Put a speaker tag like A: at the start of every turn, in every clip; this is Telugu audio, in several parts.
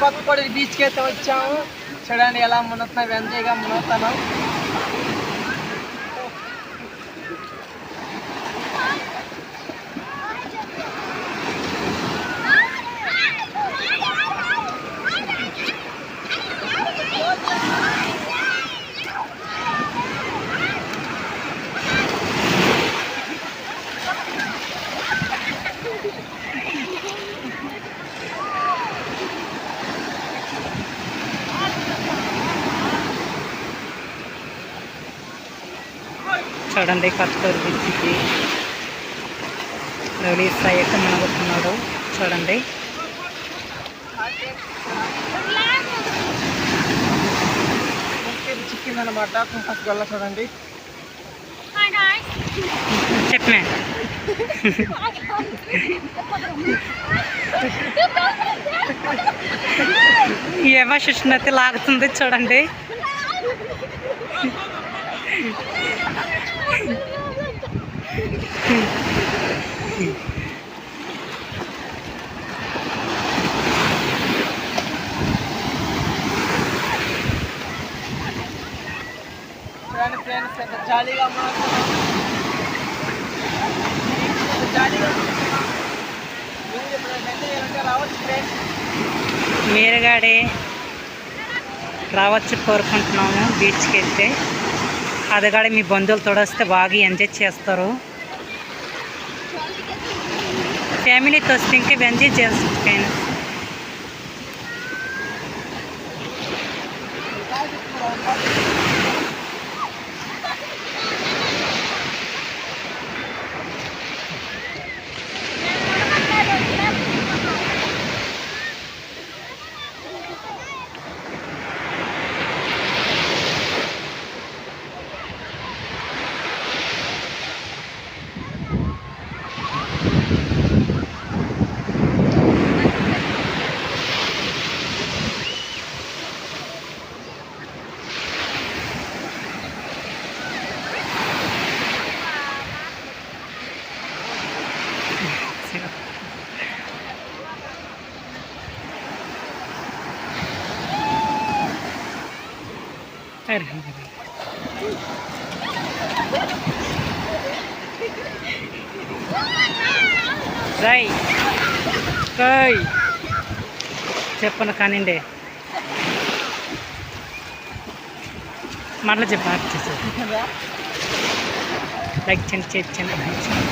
A: కొత్తపడి బీచ్కి అయితే వచ్చాము. చూడండి ఎలా మునుతున్నాం ఎంజాయ్గా మునుతున్నాం
B: చూడండి బీచ్కి రవి సాయి అయితే మునగుతున్నాడు. చూడండి.
A: చిక్కింది అనమాట కుంపస్ గొల్ల చూడండి.
B: చెప్పినా? ఏమో సుష్ణతి లాగుతుంది చూడండి
A: ఫ్రెండ్స్ ఎంత జాలీగా మునుగుతున్నాం ఎంత జాలీగా మునుగుతున్నాం. మీరు ఎప్పుడైనా ఎంజాయ్ చేయాలంటే రావచ్చు ఫ్రెండ్స్
B: మీరుగాడే రావచ్చు కోరుకుంటున్నాము బీచ్కి వెళ్తే అదిగాడే మీ బంధువులు వస్తే బాగా ఎంజాయ్ చేస్తారు. ఫ్యామిలీతో వస్తే ఇంకా ఎంజాయ్ చేస్తాను. రై రై చెప్పను కానిండి. మరలా చెప్పు ఆపు చేసి లైక్ చేయండి చేసి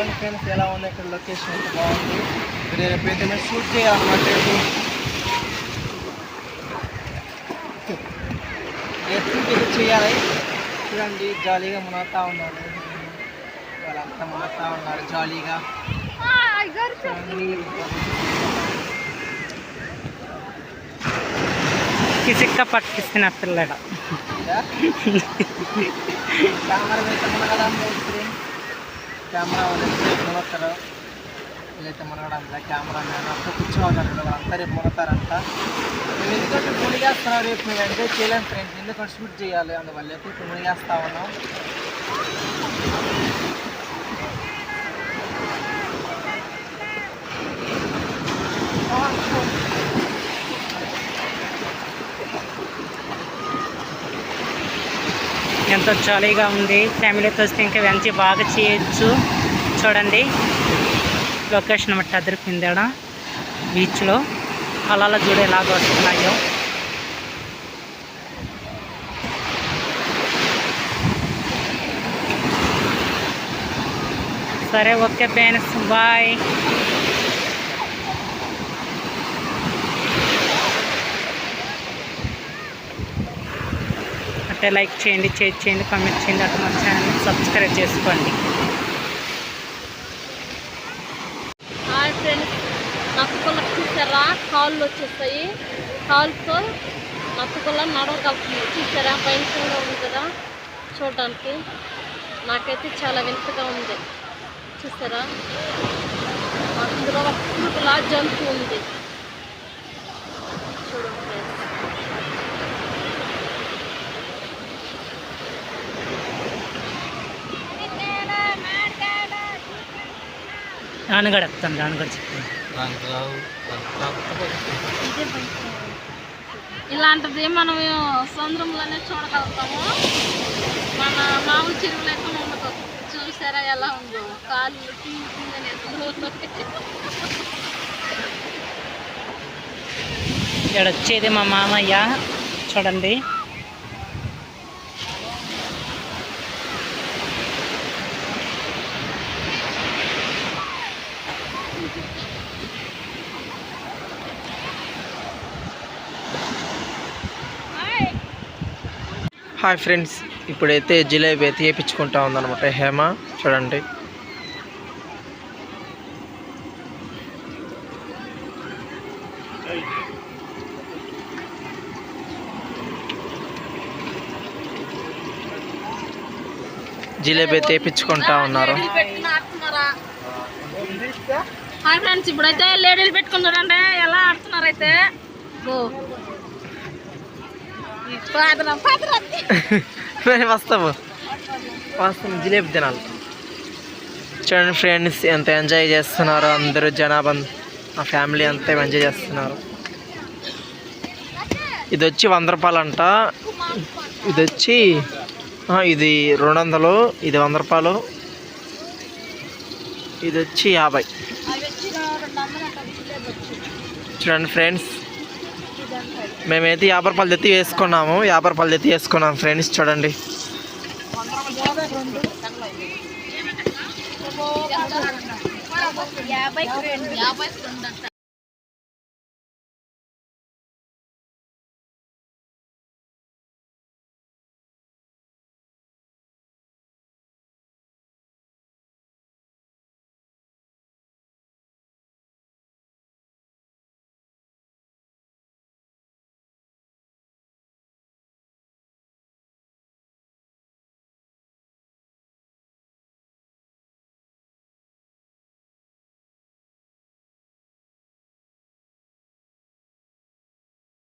A: చూడండి ఫ్రెండ్స్ ఎలా ఉంది ఇక్కడ లొకేషన్ ఎంత బాగుంది మీరు రేపైతే మేము షూట్ చేయాలన్నమాట రేపు రేపు షూట్ అయితే చేయాలి చూడండి జాలీగా మునగుతా ఉన్నారు వాళ్ళంతా మునగుతా ఉన్నారు జాలీగా చూడండి.
B: కిసిక్క పట్టిస్తున్న పిల్లడ
A: కెమెరా అయితే మునగడం లేదు ఫ్రెండ్స్ కెమెరా వాళ్ళు మునగుతారు వీళ్ళైతే మునగడం లేదు కెమెరా మ్యాన్ అంతా కూర్చోవాలి వాళ్ళంతా రేపు మునగుతారంట మేము ఎందుకంటే మునిగేస్తున్నాం రేపు మేము ఎంజాయ్ చేయలేము ఫ్రెండ్స్ ఎందుకంటే షూట్ చేయాలి అందువల్ల అయితే ఇప్పుడు మునిగేస్తా ఉన్నాం.
B: ఎంతో జాలీగా ఉంది. ఫ్యామిలీతో వస్తే ఇంకా మంచి బాగా చేయొచ్చు. చూడండి. లొకేషన్ బట్టి అదిరిపోయింది ఆడ. బీచ్లో అలా చూడేలాగా వస్తున్నాయో సరే ఓకే ఫ్రెండ్స్. బాయ్ అంటే లైక్ చేయండి షేర్ చేయండి కామెంట్ చేయండి అటు మన ఛానల్ని సబ్స్క్రైబ్ చేసుకోండి.
C: హాయ్ ఫ్రెండ్స్ నత్తకొల్లకు చూసారా? కాళ్ళు వచ్చేస్తాయి. కాళ్ళతో నత్తకొల్ల నడవగలుగుతుంది చూసారా? భయంకరంగా ఉంది కదా? చూడడానికి నాకైతే చాలా వింతగా ఉంది. చూసారా? అందులో ఒక జంతువు ఉంది.
B: ఆనగడ ఎక్కుతాను ఆనగడ చెప్తాను.
C: ఇలాంటిది మనం సముద్రంలోనే చూడగలుగుతాము. మన మామూలు చెరువులు అయితే ఉండదు. చూసారా ఎలా ఉందో? కాళ్ళు
B: ఇక్కడ వచ్చేది మా మామయ్య. చూడండి.
A: హాయ్ ఫ్రెండ్స్ ఇప్పుడైతే జిలేబీ అయితే వేయించుకుంటా ఉందన్నమాట. హేమ చూడండి. జిలేబీ అయితే వేయించుకుంటా ఉన్నారు.
C: హాయ్ ఫ్రెండ్స్ ఇప్పుడైతే లేడీలు పెట్టుకున్నారంటే ఎలా ఆడుతున్నారు అయితే గో పాదరం పాదరం
A: మేము వస్తాము వస్తాము జిలేబీ తినాలి చూడండి ఫ్రెండ్స్ ఎంత ఎంజాయ్ చేస్తున్నారు. అందరూ జనాభా మా ఫ్యామిలీ అంతా ఎంజాయ్ చేస్తున్నారు. ఇది వచ్చి వంద రూపాయలు అంట ఇది వచ్చి ఇది రెండు వందలు ఇది వంద రూపాయలు ఇది వచ్చి. యాభై చూడండి ఫ్రెండ్స్ మేమైతే యాభై రూపాయలు తెత్తి వేసుకున్నాము యాభై రూపాయలు తెత్తి వేసుకున్నాం ఫ్రెండ్స్ చూడండి.
C: యాభై